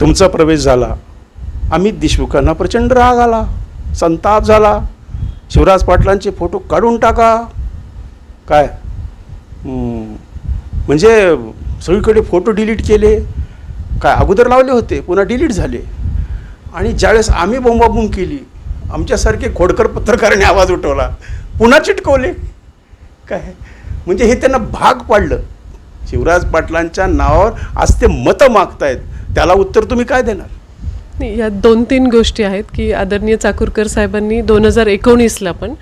तुमचा प्रवेश झाला. अमित देशमुखांना प्रचंड राग आला. संताप झाला. शिवराज पाटलांचे फोटो काढून टाका. काय? म्हणजे सगळीकडे फोटो डिलीट केले. काय अगोदर लावले होते पुन्हा डिलीट झाले. आणि ज्यावेळेस आम्ही बोंबाबोंब केली आमच्यासारखे खोडकर पत्रकारांनी आवाज उठवला. पुन्हा चिटकवले. काय? म्हणजे हे त्यांना भाग पाडलं. शिवराज पाटलांच्या नावावर आज ते मतं मागतायत. त्याला उत्तर तुम्ही काय देणार? नाही या दोन तीन गोष्टी आहेत की आदरणीय चाकूरकर साहेबांनी दोन हजार एकोणीसला पण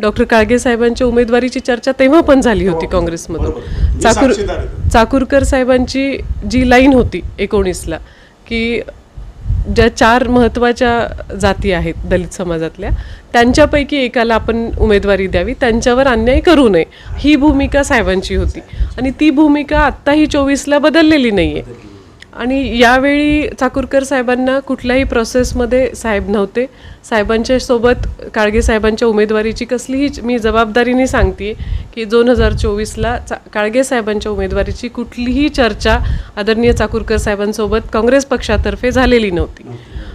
डॉक्टर काळगे साहेबांच्या उमेदवारीची चर्चा तेव्हा पण झाली होती हो, काँग्रेसमधून. बरोबर. मी चाकूर. चाकूरकर साहेबांची जी लाईन होती एकोणीसला की ज्या चार महत्त्वाच्या जाती आहेत दलित समाजातल्या त्यांच्यापैकी एकाला आपण उमेदवारी द्यावी त्यांच्यावर अन्याय करू नये. ही भूमिका साहेबांची होती. आणि ती भूमिका आत्ताही चोवीसला बदललेली नाही आहे आणि यावेळी चाकूरकर साहेबांना कुठल्याही प्रोसेसमध्ये साहेब नव्हते. साहेबांच्या सोबत काळगे साहेबांच्या उमेदवारीची कसलीही मी जबाबदारीने सांगते की दोन हजार चोवीसला चा काळगे साहेबांच्या उमेदवारीची कुठलीही चर्चा आदरणीय चाकूरकर साहेबांसोबत काँग्रेस पक्षातर्फे झालेली नव्हती.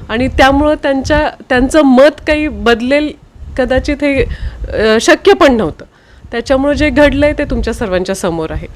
आणि त्यामुळं त्यांच्या त्यांचं मत काही बदलेल कदाचित हे शक्य पण नव्हतं. त्याच्यामुळं जे घडलं आहे ते तुमच्या सर्वांच्या समोर आहे.